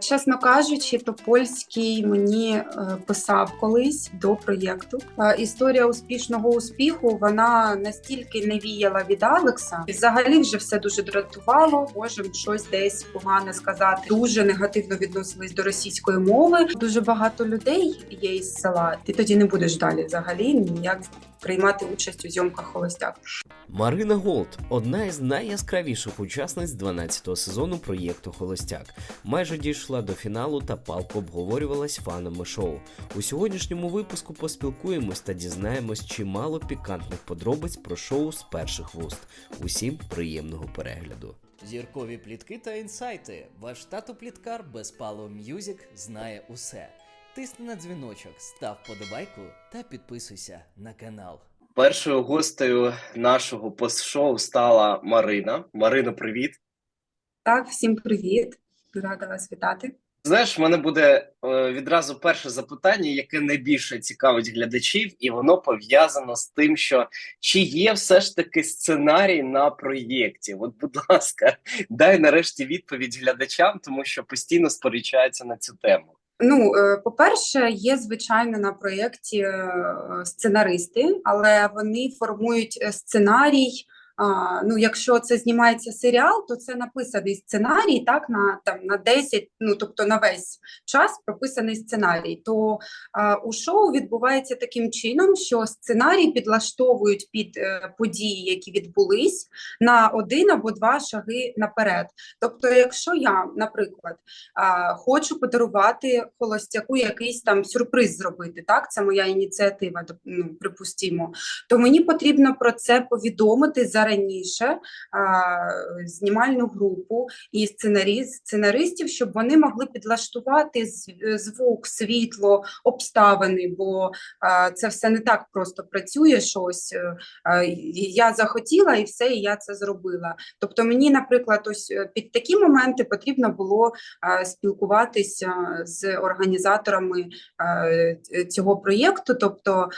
Чесно кажучи, то польський мені е, писав колись до проєкту. Е, Історія успішного успіху вона настільки не віяла від Алекса. Взагалі вже все дуже дратувало. Можемо щось десь погане сказати. Дуже негативно відносились до російської мови. Дуже багато людей є із села. Ти тоді не будеш далі взагалі ніяк приймати участь у зйомках холостяк. Марина Голд одна із найяскравіших учасниць 12-го сезону проєкту Холостяк. Майже дійшла до фіналу та палко обговорювалась фанами шоу. У сьогоднішньому випуску поспілкуємось та дізнаємось чимало пікантних подробиць про шоу з перших вуст. Усім приємного перегляду. Зіркові плітки та інсайти. Ваш тато пліткар без Пало М'юзік знає усе. Тисни на дзвіночок, став подобайку та підписуйся на канал. Першою гостею нашого пост-шоу стала Марина. Марино, привіт. Так, всім привіт, рада вас вітати. Знаєш, в мене буде е, відразу перше запитання, яке найбільше цікавить глядачів, і воно пов'язано з тим, що чи є все ж таки сценарій на проєкті? От, будь ласка, дай нарешті відповідь глядачам, тому що постійно сперечаються на цю тему. Ну, е, по-перше, є звичайно на проєкті е, сценаристи, але вони формують е, сценарій. А, ну, якщо це знімається серіал, то це написаний сценарій, так на там на 10, ну тобто на весь час прописаний сценарій. То а, у шоу відбувається таким чином, що сценарій підлаштовують під е, події, які відбулись, на один або два шаги наперед. Тобто, якщо я, наприклад, а, хочу подарувати холостяку якийсь там сюрприз зробити, так це моя ініціатива, ну, припустімо, то мені потрібно про це повідомити зараніше а, знімальну групу і сценаристів, щоб вони могли підлаштувати звук, світло, обставини, бо це все не так просто працює щось. е, Я захотіла і все, і я це зробила. Тобто мені, наприклад, ось е, під такі моменти потрібно було спілкуватися з організаторами цього проєкту. Тобто,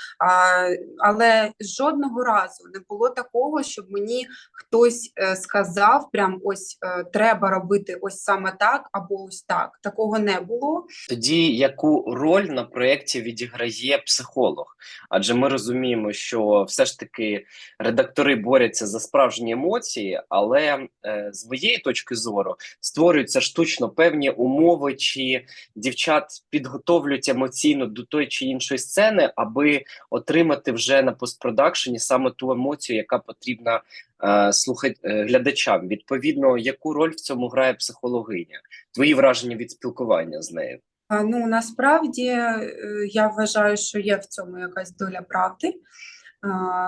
але жодного разу не було такого, щоб мені хтось е, сказав, прям ось е, треба робити ось саме так або ось так. Такого не було. Тоді яку роль на проєкті відіграє психолог? Адже ми розуміємо, що все ж таки редактори борються за справжні емоції, але е, з моєї точки зору створюються штучно певні умови, чи дівчат підготовлюють емоційно до тої чи іншої сцени, аби отримати вже на постпродакшені саме ту емоцію, яка потрібна слухать е, глядачам. Відповідно, яку роль в цьому грає психологиня? Твої враження від спілкування з нею? Ну насправді е, я вважаю, що є в цьому якась доля правди.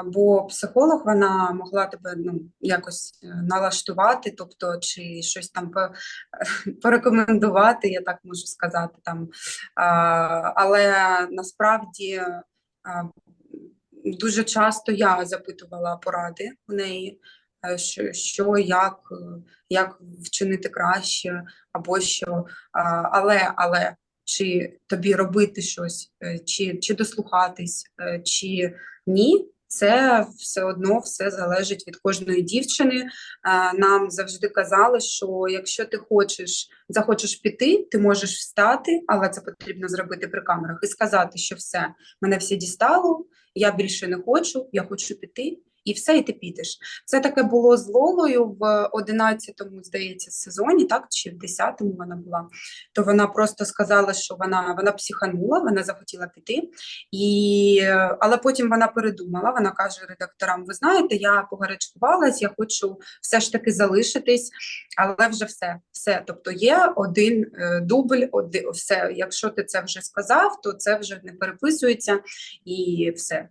Бо психолог вона могла тебе ну якось е, налаштувати, тобто чи щось там порекомендувати, я так можу сказати там. Але насправді дуже часто я запитувала поради у неї, е, що, що як, е, як вчинити краще, або що, але, але чи тобі робити щось, е, чи, чи дослухатись, чи ні. Це все одно все залежить від кожної дівчини. Нам завжди казали, що якщо ти хочеш, захочеш піти, ти можеш встати, але це потрібно зробити при камерах і сказати, що все, мене все дістало, я більше не хочу, я хочу піти, і все, і ти підеш. Це таке було з Лолою в 11-му, здається, сезоні, так чи в 10-му вона була. То вона просто сказала, що вона, вона психанула, вона захотіла піти. І, але потім вона передумала. Вона каже редакторам: ви знаєте, я погарячкувалась, я хочу все ж таки залишитись, але вже все. все. Тобто є один е, дубль, оди, все. Якщо ти це вже сказав, то це вже не переписується і все.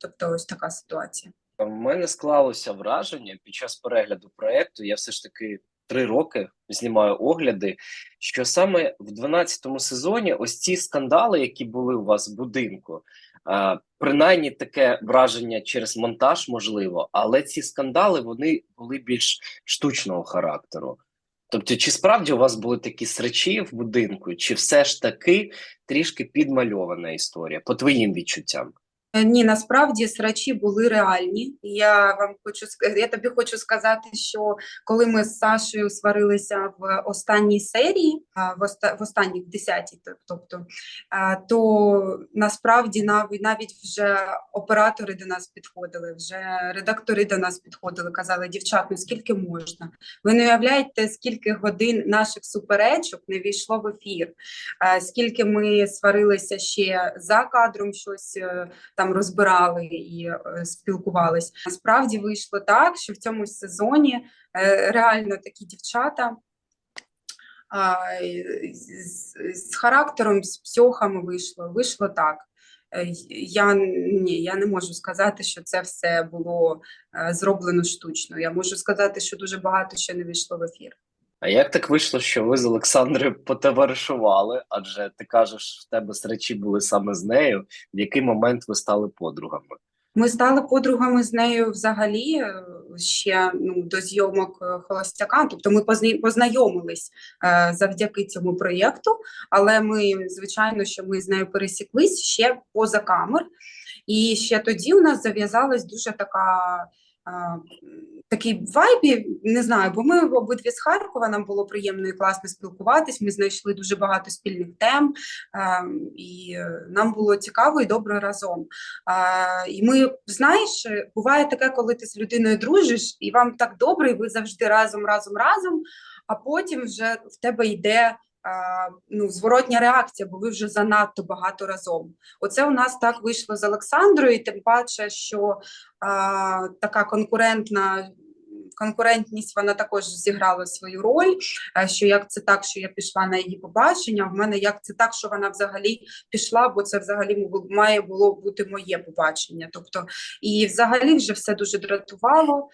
Тобто, ось така ситуація. У мене склалося враження під час перегляду проекту. Я все ж таки три роки знімаю огляди. Що саме в 12-му сезоні ось ці скандали, які були у вас в будинку, принаймні таке враження через монтаж, можливо, але ці скандали вони були більш штучного характеру. Тобто, чи справді у вас були такі сречі в будинку, чи все ж таки трішки підмальована історія, по твоїм відчуттям? Е, Ні, насправді срачі були реальні. Я вам хочу я тобі хочу сказати, що коли ми з Сашею сварилися в останній серії, в, оста, в останній в десятій, тобто, то насправді навіть навіть вже оператори до нас підходили, вже редактори до нас підходили, казали, дівчат, ну скільки можна? Ви не уявляєте, скільки годин наших суперечок не війшло в ефір, скільки ми сварилися ще за кадром щось. Там розбирали і е, спілкувались. Насправді вийшло так, що в цьому сезоні е, реально такі дівчата з, з характером, з псьохами вийшло. Вийшло так. Е, Я ні, я не можу сказати, що це все було зроблено штучно. Я можу сказати, що дуже багато ще не вийшло в ефір. А як так вийшло, що ви з Олександрою потоваришували? Адже ти кажеш, в тебе срачі були саме з нею. В який момент ви стали подругами? Ми стали подругами з нею взагалі е, ще ну, до зйомок е, Холостяка. Тобто ми познайомились е, завдяки цьому проєкту, але ми, звичайно, що ми з нею пересіклись ще поза камер. І ще тоді у нас зав'язалась дуже така. е, Такий вайбі, не знаю, бо ми обидві з Харкова, нам було приємно і класно спілкуватись. Ми знайшли дуже багато спільних тем, е, і е, нам було цікаво і добре разом. І ми, знаєш, буває таке, коли ти з людиною дружиш, і вам так добре, і ви завжди разом, разом, разом, а потім вже в тебе йде ну, зворотня реакція, бо ви вже занадто багато разом. Оце у нас так вийшло з Олександрою, і тим паче, що а, така конкурентна. Конкурентність вона також зіграла свою роль. е, Що як це так, що я пішла на її побачення? В мене як це так, що вона взагалі пішла, бо це взагалі має було бути моє побачення. Тобто, і взагалі вже все дуже дратувало,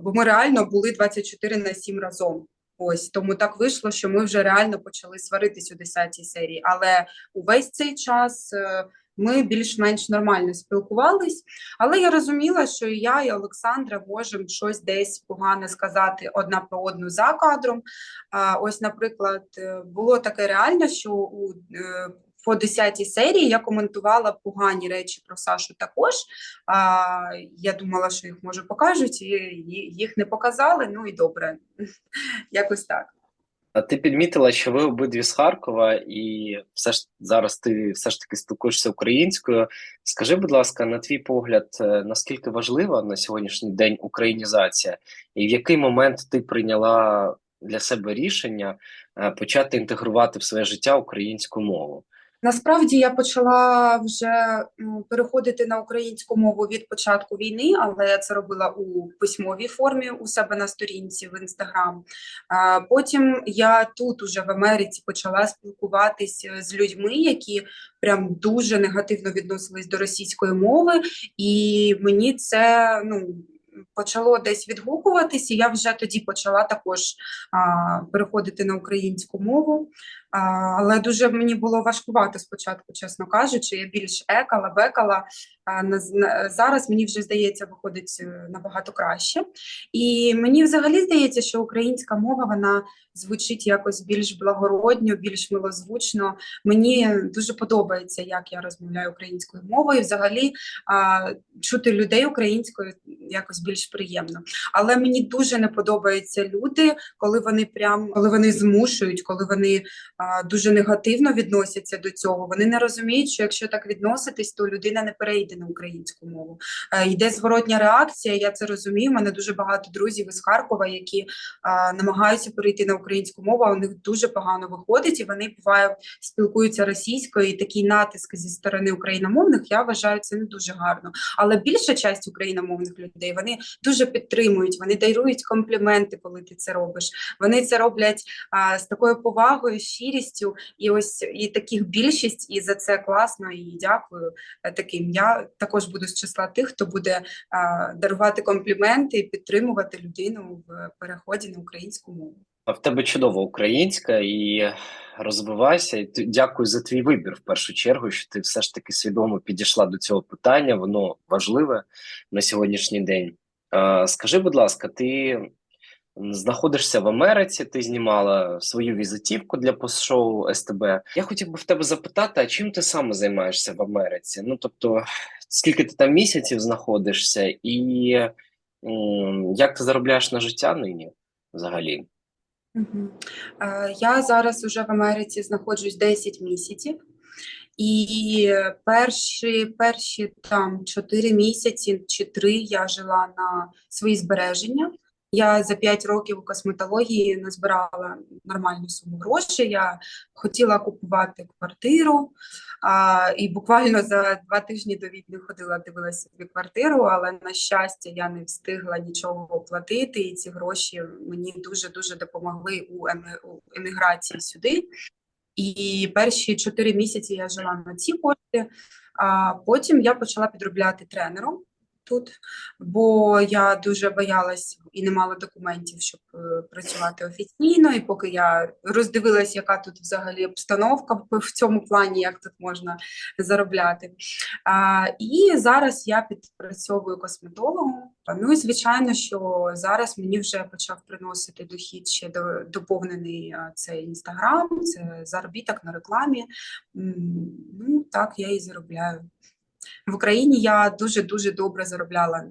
бо ми реально були 24 на 7 разом. Ось тому так вийшло, що ми вже реально почали сваритись у 10-й серії. Але увесь цей час е, ми більш-менш нормально спілкувались. Але я розуміла, що і я, і Олександра можемо щось десь погане сказати одна про одну за кадром. Ось, наприклад, е, було таке реально, що у е, по 10 серії я коментувала погані речі про Сашу також. А, я думала, що їх може покажуть, і їх не показали. Ну і добре, якось так. А ти підмітила, що ви обидві з Харкова, і все ж зараз ти все ж таки спілкуєшся українською. Скажи, будь ласка, на твій погляд, е, наскільки важлива на сьогоднішній день українізація, і в який момент ти прийняла для себе рішення е, почати інтегрувати в своє життя українську мову? Насправді я почала вже переходити на українську мову від початку війни, але я це робила у письмовій формі у себе на сторінці в інстаграм. Потім я тут, уже в Америці, почала спілкуватись з людьми, які прям дуже негативно відносились до російської мови, і мені це ну. Почало десь відгукуватись, і я вже тоді почала також а, переходити на українську мову. Але дуже мені було важкувато спочатку, чесно кажучи. Я більш екала, бекала. Зараз мені вже здається, виходить е, набагато краще. І мені взагалі здається, що українська мова вона звучить якось більш благородньо, більш милозвучно. Мені дуже подобається, як я розмовляю українською мовою. Взагалі чути людей українською якось більш приємно. Але мені дуже не подобаються люди, коли вони прям коли вони змушують, коли вони дуже негативно відносяться до цього. Вони не розуміють, що якщо так відноситись, то людина не перейде на українську мову. Е, Йде зворотня реакція. Я це розумію. У мене дуже багато друзів із Харкова, які намагаються перейти на українську мову. а У них дуже погано виходить, і вони буває спілкуються російською. І такий натиск зі сторони україномовних я вважаю це не дуже гарно. Але більша часть україномовних людей вони дуже підтримують, вони дарують компліменти, коли ти це робиш. Вони це роблять а, з такою повагою, щирістю, і ось і таких більшість, і за це класно. І дякую е, таким. Я також буду з числа тих, хто буде а, дарувати компліменти і підтримувати людину в переході на українську мову. А в тебе чудова українська і розвивайся. І дякую за твій вибір в першу чергу, що ти все ж таки свідомо підійшла до цього питання. Воно важливе на сьогоднішній день. Е, Скажи, будь ласка, ти знаходишся в Америці, ти знімала свою візитівку для постшоу СТБ. Я хотів би в тебе запитати, а чим ти саме займаєшся в Америці? Ну тобто, скільки ти там місяців знаходишся, і як ти заробляєш на життя нині взагалі? Я зараз уже в Америці знаходжусь 10 місяців, і перші, перші там 4 місяці чи 3 я жила на свої збереження. Я за 5 років у косметології назбирала нормальну суму грошей. Я хотіла купувати квартиру, а, і буквально за два тижні до війни ходила, дивилася собі квартиру, але на щастя я не встигла нічого оплатити, і ці гроші мені дуже-дуже допомогли у еміграції сюди. І перші чотири місяці я жила на ці кошти, а потім я почала підробляти тренером тут, бо я дуже боялась і не мала документів, щоб е, працювати офіційно. І поки я роздивилась, яка тут взагалі обстановка в- цьому плані, як тут можна заробляти. А, і зараз я підпрацьовую косметологом. Ну і звичайно, що зараз мені вже почав приносити дохід ще до, доповнений цей інстаграм, це заробіток на рекламі. Ну так я і заробляю. В Україні я дуже дуже добре заробляла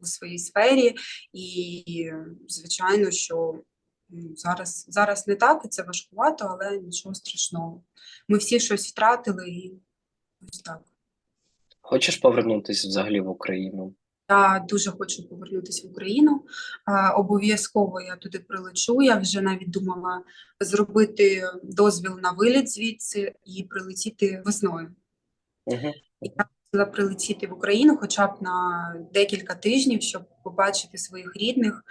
у своїй сфері, і звичайно, що зараз, зараз не так, і це важкувато, але нічого страшного. Ми всі щось втратили, і ось так. Хочеш повернутися взагалі в Україну? Я дуже хочу повернутися в Україну. Обов'язково я туди прилечу. Я вже навіть думала зробити дозвіл на виліт звідси і прилетіти весною. Угу. Я прилетіти в Україну хоча б на декілька тижнів, щоб побачити своїх рідних.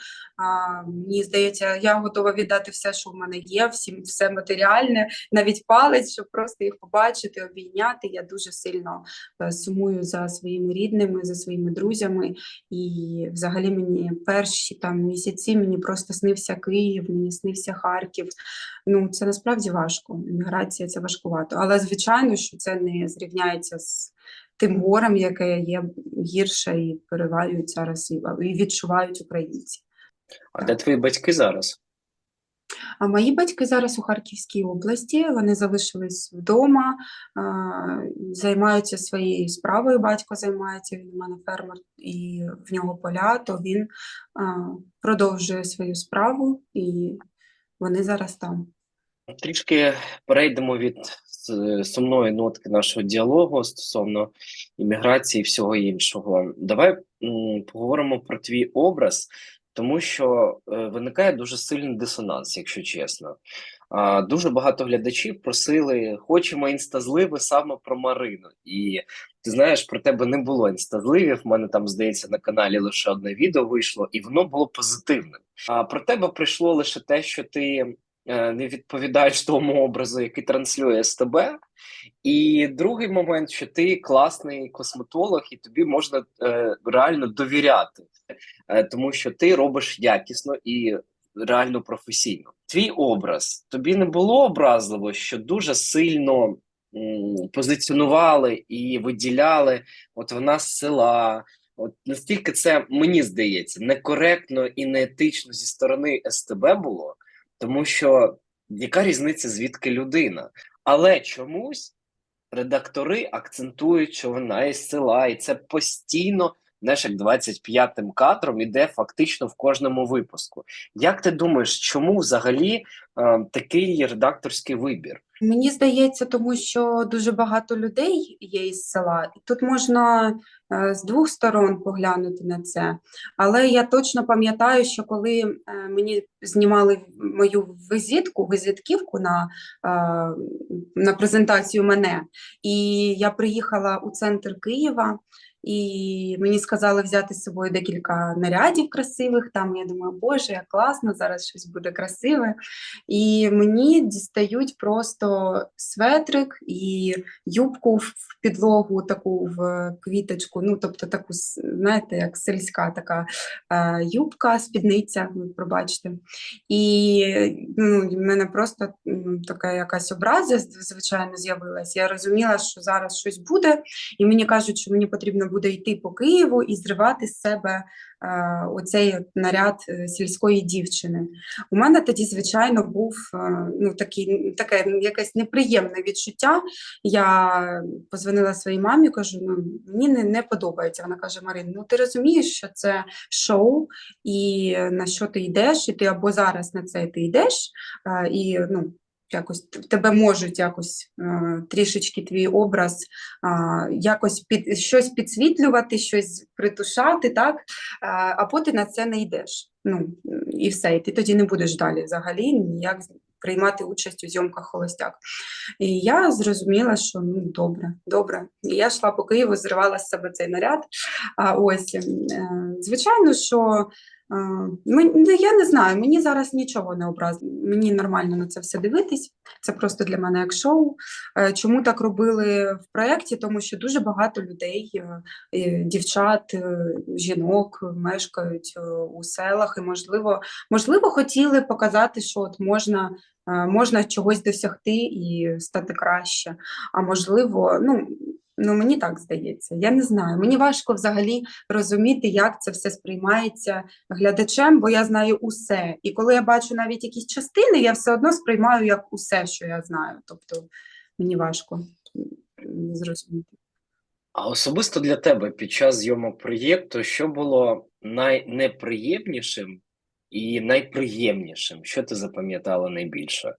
Мені здається, я готова віддати все, що в мене є, всім все матеріальне, навіть палець, щоб просто їх побачити, обійняти. Я дуже сильно е, сумую за своїми рідними, за своїми друзями. І взагалі мені перші там місяці мені просто снився Київ, мені снився Харків. Ну це насправді важко. Міграція це важкувато. Але звичайно, що це не зрівняється з тим горем, яке є гірше і перевалюють зараз і, і відчувають українці. А де твої батьки зараз? А мої батьки зараз у Харківській області, вони залишились вдома, займаються своєю справою. Батько займається, він у мене фермер, і в нього поля, то він продовжує свою справу, і вони зараз там. Трішки перейдемо від сумної нотки нашого діалогу стосовно імміграції і всього іншого. Давай поговоримо про твій образ, тому що е, виникає дуже сильний дисонанс, якщо чесно. Дуже багато глядачів просили, хочемо інстазливи саме про Марину. І ти знаєш, про тебе не було інстазливів. У мене там, здається, на каналі лише одне відео вийшло, і воно було позитивним. А про тебе прийшло лише те, що ти не відповідаєш тому образу, який транслює СТБ. І другий момент, що ти класний косметолог, і тобі можна е, реально довіряти, е, тому що ти робиш якісно і реально професійно. Твій образ тобі не було образливо, що дуже сильно позиціонували і виділяли, от вона з села. От настільки це мені здається некоректно і неетично зі сторони СТБ було, тому що яка різниця, звідки людина? Але чомусь редактори акцентують, що вона із села, і це постійно, знаєш, як 25-м кадром іде фактично в кожному випуску. Як ти думаєш, чому взагалі е, такий редакторський вибір? Мені здається, тому що дуже багато людей є із села, і тут можна е, з двох сторон поглянути на це. Але я точно пам'ятаю, що коли е, мені знімали мою візитку, візитківку на, е, на презентацію мене, і я приїхала у центр Києва. І мені сказали взяти з собою декілька нарядів красивих. Там я думаю, боже, як класно, зараз щось буде красиве. І мені дістають просто светрик і юбку в підлогу, таку в квіточку, ну тобто таку, знаєте, як сільська така е, юбка, спідниця, пробачте. І ну, в мене просто така якась образа, звичайно, з'явилась. Я розуміла, що зараз щось буде, і мені кажуть, що мені потрібно буде йти по Києву і зривати з себе е, оцей наряд е, сільської дівчини. У мене тоді, звичайно, був е, ну, такий, таке якесь неприємне відчуття. Я позвонила своїй мамі, кажу: ну мені не, не подобається. Вона каже: Марин, ну ти розумієш, що це шоу, і на що ти йдеш, і ти або зараз на це ти йдеш, і ну. Якось тебе можуть якось е, трішечки твій образ а, якось під щось підсвітлювати, щось притушати, так е, або ти на це не йдеш. Ну і все, і ти тоді не будеш далі взагалі ніяк приймати участь у зйомках холостяк. І я зрозуміла, що ну добре, добре. І я йшла по Києву, зривала з себе цей наряд. А ось е, звичайно, що. Ну, Я не знаю, мені зараз нічого не образно. Мені нормально на це все дивитись. Це просто для мене як шоу. Е, Чому так робили в проєкті? Тому що дуже багато людей, е, дівчат, е, жінок мешкають у селах, і можливо, можливо, хотіли показати, що от можна, можна чогось досягти і стати краще. А можливо, ну. Ну, мені так здається. Я не знаю. Мені важко взагалі розуміти, як це все сприймається глядачем, бо я знаю усе. І коли я бачу навіть якісь частини, я все одно сприймаю як усе, що я знаю. Тобто мені важко зрозуміти. А особисто для тебе під час зйомок проєкту, що було найнеприємнішим і найприємнішим? Що ти запам'ятала найбільше?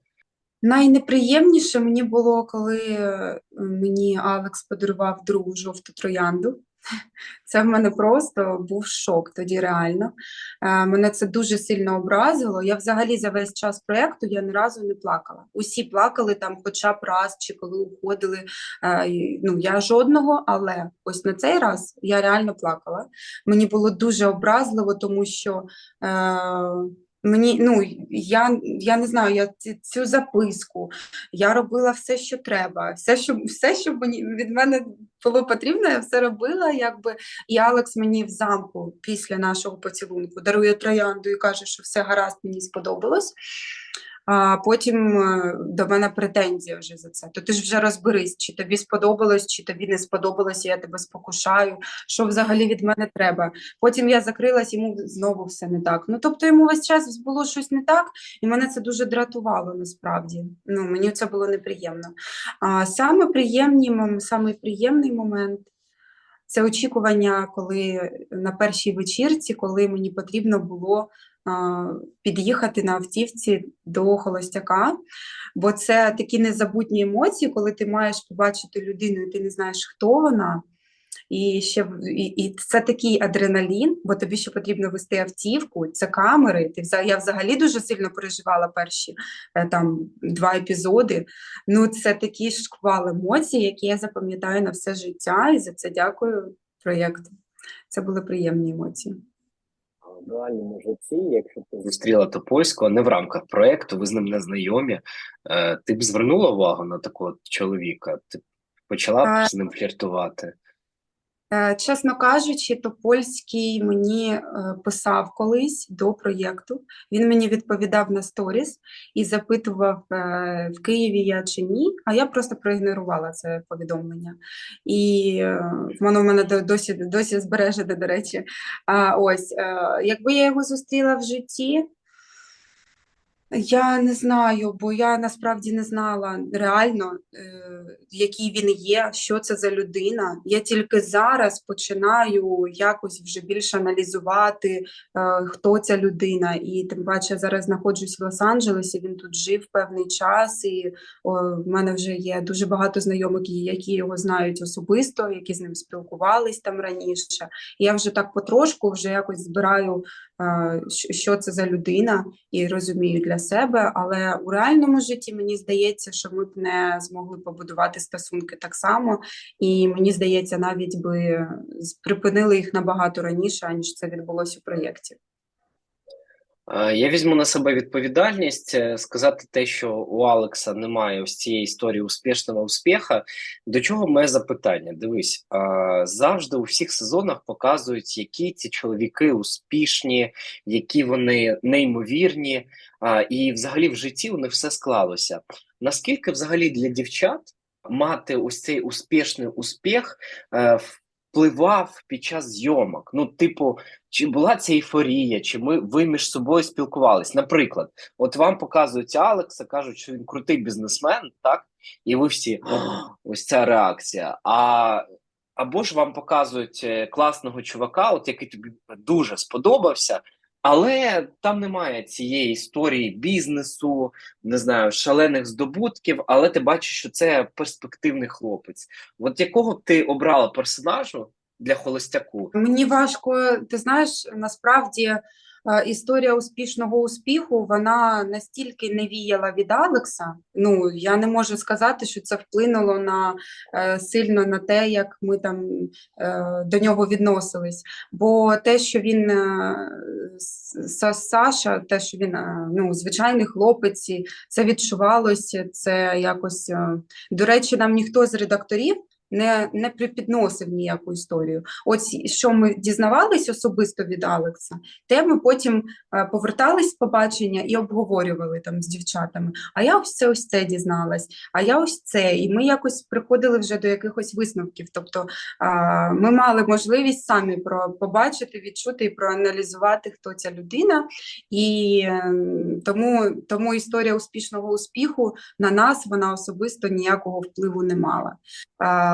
Найнеприємніше мені було, коли е, мені Алекс подарував другу жовту троянду. Це в мене просто був шок тоді реально. Е, Мене це дуже сильно образило. Я взагалі за весь час проєкту я ні разу не плакала. Усі плакали там хоча б раз чи коли уходили. Е, Ну, я жодного, але ось на цей раз я реально плакала. Мені було дуже образливо, тому що мені, ну, я, я не знаю, я ці- цю записку, я робила все, що треба, все, що, все, що мені, від мене було потрібно, я все робила, якби. І Алекс мені в замку після нашого поцілунку дарує троянду і каже, що все гаразд, мені сподобалось. А потім е, до мене претензія вже за це. То ти ж вже розберись, чи тобі сподобалось, чи тобі не сподобалось, я тебе спокушаю, що взагалі від мене треба. Потім я закрилась, йому знову все не так. Ну тобто йому весь час було щось не так, і мене це дуже дратувало насправді. Ну мені це було неприємно. А саме приємні, самий приємний момент це очікування, коли на першій вечірці, коли мені потрібно було під'їхати на автівці до холостяка. Бо це такі незабутні емоції, коли ти маєш побачити людину, і ти не знаєш, хто вона. І ще і, і це такий адреналін, бо тобі ще потрібно вести автівку, це камери. Ти я взагалі дуже сильно переживала перші е, там два епізоди. Ну, це такий шквал емоцій, які я запам'ятаю на все життя, і за це дякую проєкту. Це були приємні емоції. Реальному житті, якщо б ти зустріла Топольського не в рамках проекту, ви з ним не знайомі, е, ти б звернула увагу на такого чоловіка? Ти б почала А, б з ним фліртувати? Е, Чесно кажучи, Топольський мені е, писав колись до проєкту. Він мені відповідав на сторіс і запитував, е, в Києві я чи ні, а я просто проігнорувала це повідомлення. І воно в мене досі, досі збережене, до речі. А, ось, якби я його зустріла в житті, я не знаю, бо я насправді не знала реально, е, який він є, що це за людина. Я тільки зараз починаю якось вже більше аналізувати, е, хто ця людина. І тим паче зараз знаходжусь в Лос-Анджелесі, він тут жив певний час, і в мене вже є дуже багато знайомих, які його знають особисто, які з ним спілкувались там раніше. І я вже так потрошку вже якось збираю, що це за людина і розумію для себе, але у реальному житті мені здається, що ми б не змогли побудувати стосунки так само, і мені здається, навіть би припинили їх набагато раніше, аніж це відбулося у проєкті. Е, Я візьму на себе відповідальність е, сказати те, що у Алекса немає ось цієї історії успішного успіха. До чого моє запитання? Дивись, е, завжди у всіх сезонах показують, які ці чоловіки успішні, які вони неймовірні, і взагалі в житті у них все склалося. Наскільки взагалі для дівчат мати ось цей успішний успіх впливав під час зйомок? Ну, типу, чи була ця ейфорія, чи ми ви між собою спілкувались? Наприклад, от вам показують Алекса, кажуть, що він крутий бізнесмен, так? І ви всі ось ця реакція. А або ж вам показують е, класного чувака, от який тобі дуже сподобався, але там немає цієї історії бізнесу, не знаю, шалених здобутків, але ти бачиш, що це перспективний хлопець. От якого ти обрала персонажу для холостяку? Мені важко, ти знаєш, насправді е, історія успішного успіху вона настільки не віяла від Алекса. Ну я не можу сказати, що це вплинуло на е, сильно на те, як ми там е, до нього відносились. Бо те, що він Саша, те, що він ну, звичайний хлопець, це відчувалося, це якось. До речі, нам ніхто з редакторів не, не припідносив ніяку історію. Ось що ми дізнавались особисто від Алекса, те ми потім е, повертались з побачення і обговорювали там з дівчатами. А я ось це ось це дізналась, а я ось це. І ми якось приходили вже до якихось висновків. Тобто ми мали можливість самі про побачити, відчути і проаналізувати, хто ця людина. І е, тому, тому історія успішного успіху на нас вона особисто ніякого впливу не мала.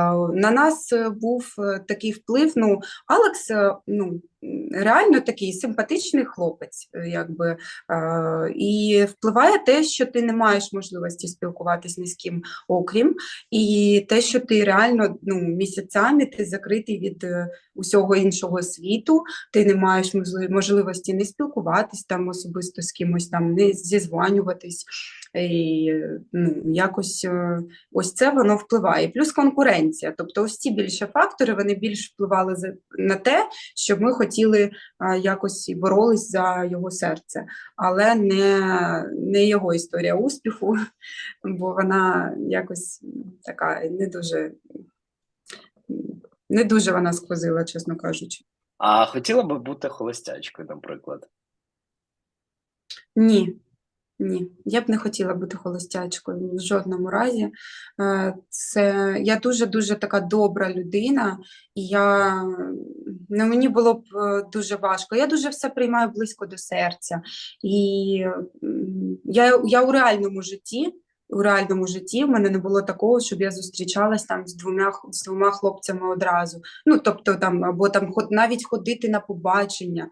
А, На нас е, був е, такий вплив. Ну, Алекс, е, ну, реально такий симпатичний хлопець, е, якби, е, і впливає те, що ти не маєш можливості спілкуватись ні з ким окрім, і те, що ти реально ну, місяцями ти закритий від е, усього іншого світу, ти не маєш можливості не спілкуватись там особисто з кимось, там не зізванюватись. І, ну, якось ось це воно впливає. Плюс конкуренція. Тобто, ось ці більше фактори вони більш впливали на те, щоб ми хотіли а, якось і боролись за його серце, але не, не його історія успіху, бо вона якось така не дуже, не дуже вона сквозила, чесно кажучи. А хотіла би бути холостячкою, наприклад. Ні, ні, я б не хотіла бути холостячкою в жодному разі. Е, Це я дуже-дуже така добра людина, і я ну, мені було б е, дуже важко. Я дуже все приймаю близько до серця. І я, я у реальному житті. У реальному житті в мене не було такого, щоб я зустрічалась там з двома з двома хлопцями одразу. Ну тобто там або там ход навіть ходити на побачення е,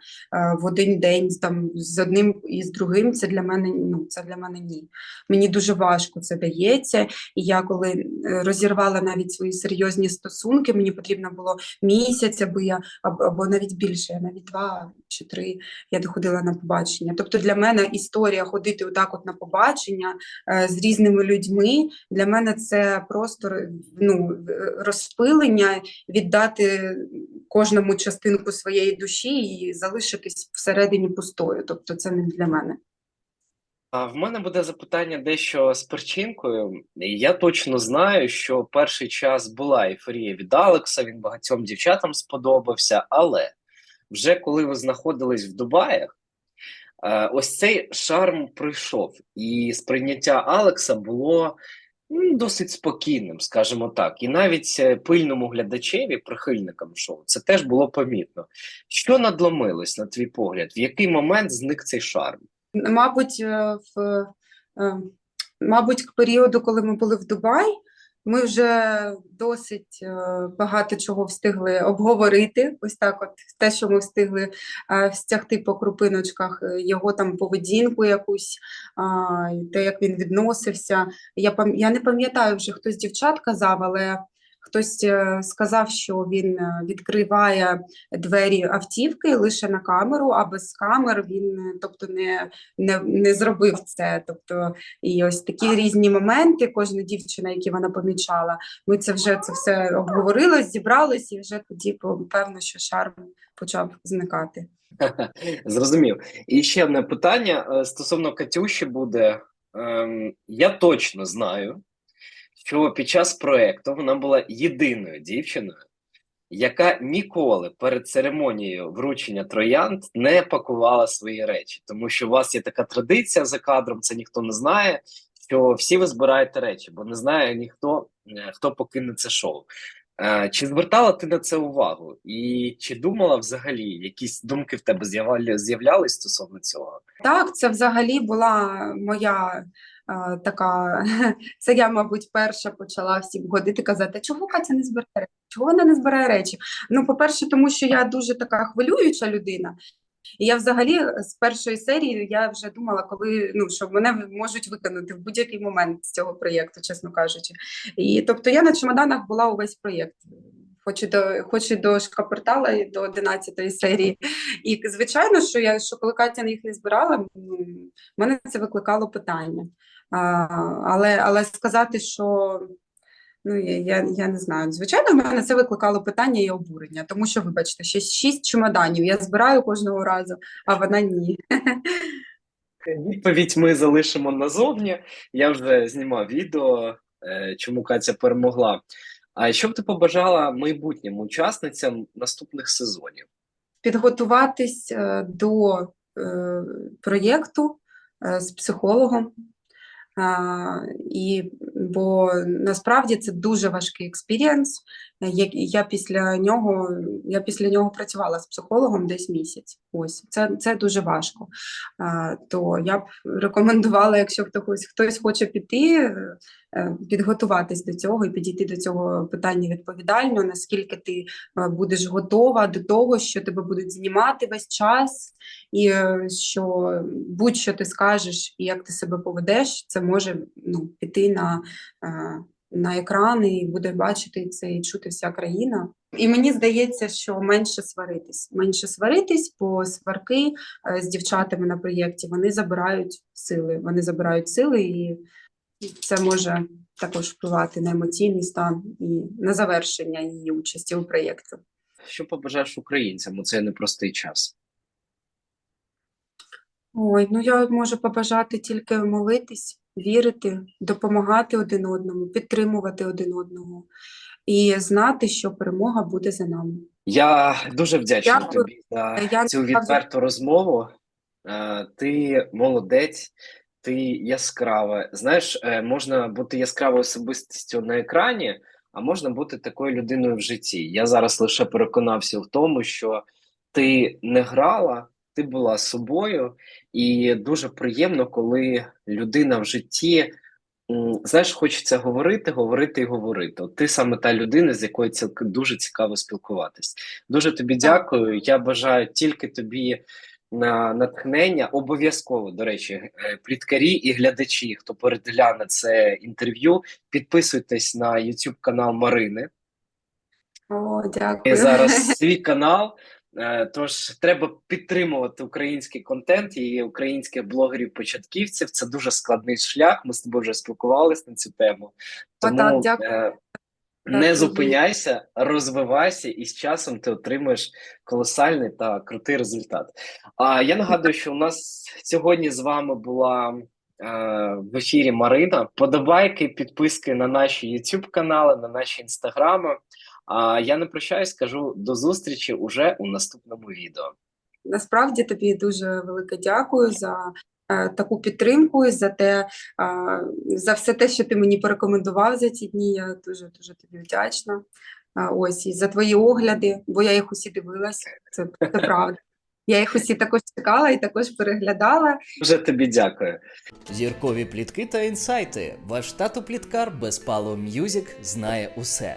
в один день там з одним і з другим. Це для мене ну це для мене ні. Мені дуже важко це дається. І я коли е, розірвала навіть свої серйозні стосунки, мені потрібно було місяць, аби я або, навіть більше, навіть два чи три. Я доходила на побачення. Тобто для мене історія ходити отак, от на побачення е, з різними людьми. Для мене це просто ну, розпилення, віддати кожному частинку своєї душі і залишитись всередині пустою. Тобто це не для мене. А в мене буде запитання дещо з перчинкою. Я точно знаю, що перший час була ейфорія від Алекса, він багатьом дівчатам сподобався, але вже коли ви знаходились в Дубаях, ось цей шарм пройшов, і сприйняття Алекса було досить спокійним, скажімо так. І навіть е, пильному глядачеві, прихильникам шоу, це теж було помітно. Що надломилось, на твій погляд? В який момент зник цей шарм? Мабуть, е, в, е, мабуть, к періоду, коли ми були в Дубаї, ми вже досить е, багато чого встигли обговорити. Ось так, от те, що ми встигли е, стягти по крупиночках, е, його там поведінку якусь, те, як він відносився. Я, пам'я, не пам'ятаю вже, хтось дівчат казав, але хтось е, сказав, що він е, відкриває двері автівки лише на камеру, а без камер він, е, тобто, не не, не зробив це. Тобто, і ось такі різні моменти, кожна дівчина, які вона помічала, ми це вже це все обговорили, зібрались, і вже тоді певно, що шарм почав зникати. Зрозумів. І ще одне питання стосовно Катюші буде. Ем, Я точно знаю, що під час проекту вона була єдиною дівчиною, яка ніколи перед церемонією вручення троянд не пакувала свої речі, тому що у вас є така традиція за кадром, це ніхто не знає. Що всі ви збираєте речі, бо не знає ніхто, е, хто покине це шоу. Е, Чи звертала ти на це увагу? І чи думала взагалі, якісь думки в тебе з'явля- з'являлись стосовно цього? Так, це взагалі була моя е, така. Це я, мабуть, перша почала всім ходити казати, чого Катя не збирає речі? Чого вона не збирає речі? Ну, по-перше, тому що я дуже така хвилююча людина. І я взагалі з першої серії я вже думала, коли ну що мене можуть виконати в будь-який момент з цього проєкту, чесно кажучи. І тобто я на чемоданах була увесь проєкт. Хоч і до, хоч і до шкапортала, і до 11 серії. І звичайно, що я що коли Катя їх не збирала, в мене це викликало питання. Але, але сказати, що ну я, я, я не знаю. Звичайно, в мене це викликало питання і обурення, тому що, вибачте, ще шість чемоданів я збираю кожного разу, а вона ні. Відповідь ми залишимо назовні. Я вже знімав відео, е, чому Катя перемогла. А що б ти побажала майбутнім учасницям наступних сезонів? Підготуватись е, до е, проєкту з психологом. І, бо насправді це дуже важкий експірієнс. Я, я після нього я після нього працювала з психологом десь місяць. Ось це, це дуже важко. А, то я б рекомендувала, якщо хтось хтось хоче піти, е, е, підготуватись до цього і підійти до цього питання відповідально, наскільки ти е, будеш готова до того, що тебе будуть знімати весь час, і е, що будь-що ти скажеш і як ти себе поведеш, це може ну, піти на, е, на екрани і буде бачити це і чути вся країна. І мені здається, що менше сваритись, менше сваритись, бо сварки е, з дівчатами на проєкті вони забирають сили. Вони забирають сили, і це може також впливати на емоційний стан і на завершення її участі у проєкті. Що побажаєш українцям у цей непростий час? Ой, ну я можу побажати тільки молитись, вірити, допомагати один одному, підтримувати один одного і знати, що перемога буде за нами. Я дуже вдячний Дякую. тобі за Я цю відверту розмову. Е, Ти молодець, ти яскрава. Знаєш, е, можна бути яскравою особистістю на екрані, а можна бути такою людиною в житті. Я зараз лише переконався в тому, що ти не грала, ти була собою, і дуже приємно, коли людина в житті. Знаєш, хочеться говорити, говорити і говорити. От ти саме та людина, з якою цілк- дуже цікаво спілкуватись. Дуже тобі дякую. Я бажаю тільки тобі на натхнення. Обов'язково, до речі, е, пліткарі і глядачі, хто перегляне це інтерв'ю, підписуйтесь на YouTube канал Марини. О, І дякую. зараз свій канал. Е, Тож треба підтримувати український контент і українських блогерів-початківців. Це дуже складний шлях. Ми з тобою вже спілкувалися на цю тему. Тому так, дякую. е, не зупиняйся, розвивайся, і з часом ти отримаєш колосальний та крутий результат. А я нагадую, що у нас сьогодні з вами була е, в ефірі Марина. Подобайки, підписки на наші YouTube канали, на наші інстаграми. А я не прощаюсь, кажу до зустрічі уже у наступному відео. Насправді тобі дуже велике дякую за е, таку підтримку і за те, е, за все те, що ти мені порекомендував за ці дні. Я дуже дуже тобі вдячна. Ось і за твої огляди, бо я їх усі дивилась. Це, це правда. Я їх усі також чекала і також переглядала. Дуже тобі дякую. Зіркові плітки та інсайти. Ваш тато пліткар без Пало М'юзік знає усе.